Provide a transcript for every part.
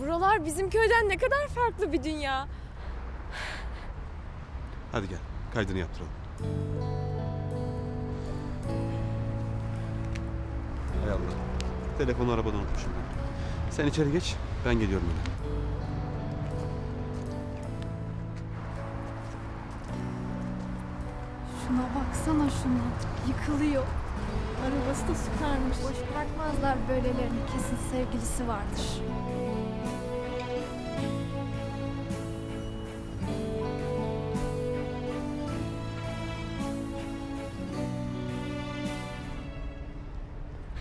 Buralar bizim köyden ne kadar farklı bir dünya. Hadi gel kaydını yaptıralım. Hay Allah. Telefonu arabada unutmuşum. ben. Sen içeri geç ben geliyorum hemen. Şuna baksana şuna. Yıkılıyor. Arabası da süpermiş. Boş bırakmazlar böylelerini. Kesin sevgilisi vardır.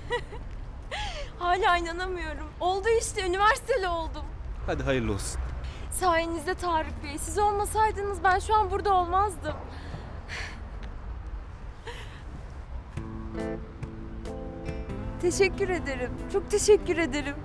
Hala inanamıyorum. Oldu işte üniversiteli oldum. Hadi hayırlı olsun. Sayenizde Tarık Bey. Siz olmasaydınız ben şu an burada olmazdım. Teşekkür ederim. Çok teşekkür ederim.